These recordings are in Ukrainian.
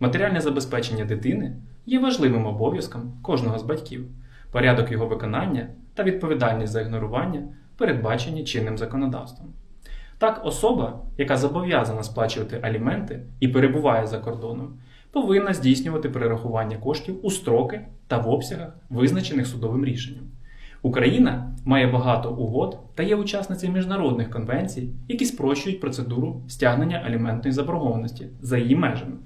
Матеріальне забезпечення дитини є важливим обов'язком кожного з батьків, порядок його виконання та відповідальність за ігнорування передбачені чинним законодавством. Так, особа, яка зобов'язана сплачувати аліменти і перебуває за кордоном, повинна здійснювати перерахування коштів у строки та в обсягах, визначених судовим рішенням. Україна має багато угод та є учасницею міжнародних конвенцій, які спрощують процедуру стягнення аліментної заборгованості за її межами.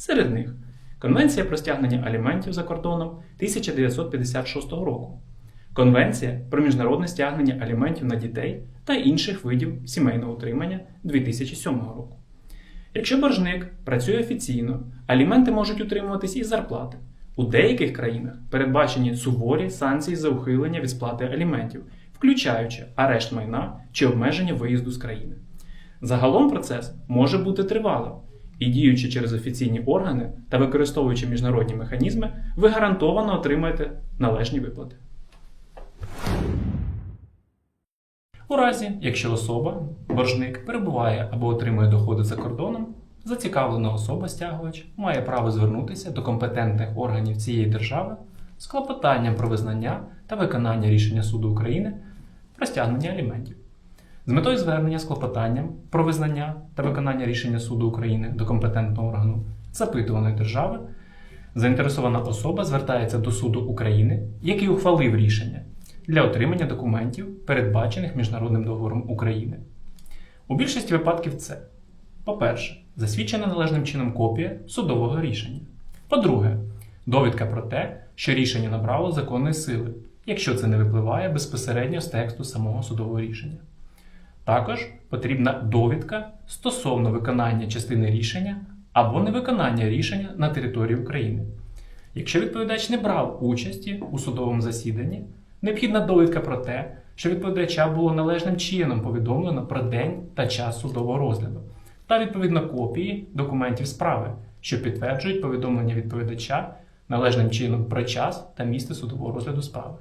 Серед них Конвенція про стягнення аліментів за кордоном 1956 року, Конвенція про міжнародне стягнення аліментів на дітей та інших видів сімейного утримання 2007 року. Якщо боржник працює офіційно, аліменти можуть утримуватись із зарплати. У деяких країнах передбачені суворі санкції за ухилення від сплати аліментів, включаючи арешт майна чи обмеження виїзду з країни. Загалом процес може бути тривалим, і діючи через офіційні органи та використовуючи міжнародні механізми, ви гарантовано отримаєте належні виплати. У разі, якщо особа, боржник, перебуває або отримує доходи за кордоном, зацікавлена особа стягувач має право звернутися до компетентних органів цієї держави з клопотанням про визнання та виконання рішення суду України про стягнення аліментів. З метою звернення з клопотанням про визнання та виконання рішення суду України до компетентного органу запитуваної держави, заінтересована особа звертається до суду України, який ухвалив рішення для отримання документів, передбачених Міжнародним договором України. У більшості випадків це, по-перше, засвідчена належним чином копія судового рішення. По-друге, довідка про те, що рішення набрало законної сили, якщо це не випливає безпосередньо з тексту самого судового рішення. Також потрібна довідка стосовно виконання частини рішення або невиконання рішення на території України. Якщо відповідач не брав участі у судовому засіданні, необхідна довідка про те, що відповідача було належним чином повідомлено про день та час судового розгляду, та відповідно копії документів справи, що підтверджують повідомлення відповідача належним чином про час та місце судового розгляду справи.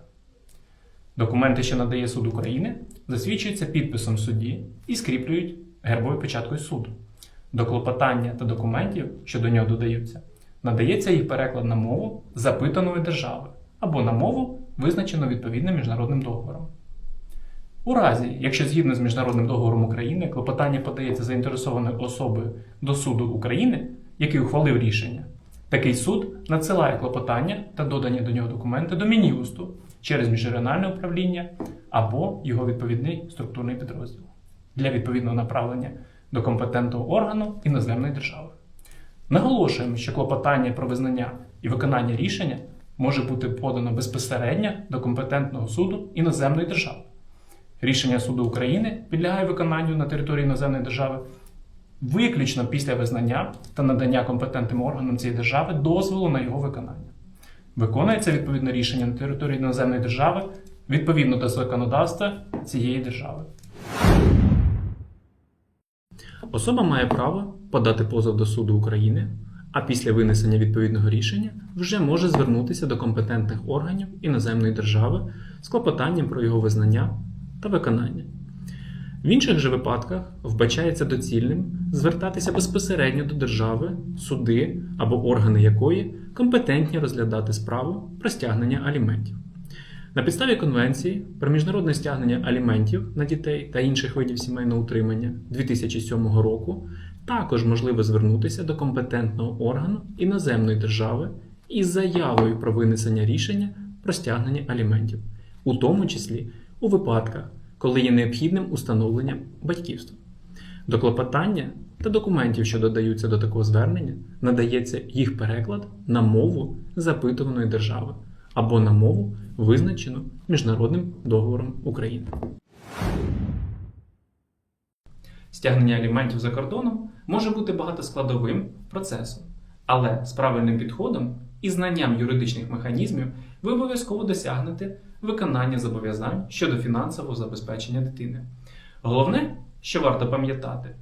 Документи, що надає суд України, засвідчуються підписом судді і скріплюють гербовою печаткою суду. До клопотання та документів, що до нього додаються, надається їх переклад на мову запитаної держави або на мову, визначену відповідним міжнародним договором. У разі, якщо згідно з міжнародним договором України клопотання подається заінтересованою особою до суду України, який ухвалив рішення, такий суд надсилає клопотання та додані до нього документи до Мін'юсту через міжрегіональне управління або його відповідний структурний підрозділ для відповідного направлення до компетентного органу іноземної держави. Наголошуємо, що клопотання про визнання і виконання рішення може бути подано безпосередньо до компетентного суду іноземної держави. Рішення суду України підлягає виконанню на території іноземної держави виключно після визнання та надання компетентним органам цієї держави дозволу на його виконання. Виконується відповідне рішення на території іноземної держави відповідно до законодавства цієї держави. Особа має право подати позов до суду України, а після винесення відповідного рішення вже може звернутися до компетентних органів іноземної держави з клопотанням про його визнання та виконання. В інших же випадках вбачається доцільним звертатися безпосередньо до держави, суди або органи якої компетентні розглядати справу про стягнення аліментів. На підставі Конвенції про міжнародне стягнення аліментів на дітей та інших видів сімейного утримання 2007 року також можливо звернутися до компетентного органу іноземної держави із заявою про винесення рішення про стягнення аліментів, у тому числі у випадках, коли є необхідним установлення батьківства. До клопотання та документів, що додаються до такого звернення, надається їх переклад на мову запитуваної держави або на мову, визначену Міжнародним договором України. Стягнення аліментів за кордоном може бути багатоскладовим процесом, але з правильним підходом і знанням юридичних механізмів ви обов'язково досягнете виконання зобов'язань щодо фінансового забезпечення дитини. Головне, що варто пам'ятати,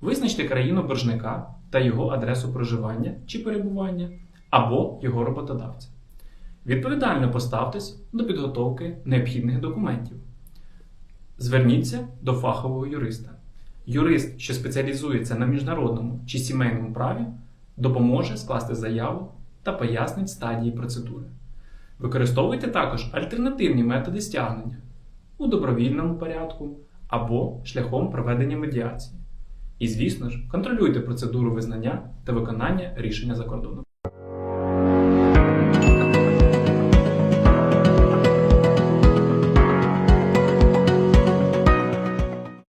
визначте країну боржника та його адресу проживання чи перебування або його роботодавця. Відповідально поставтесь до підготовки необхідних документів. Зверніться до фахового юриста. Юрист, що спеціалізується на міжнародному чи сімейному праві, допоможе скласти заяву та пояснить стадії процедури. Використовуйте також альтернативні методи стягнення у добровільному порядку або шляхом проведення медіації. І, звісно ж, контролюйте процедуру визнання та виконання рішення за кордоном.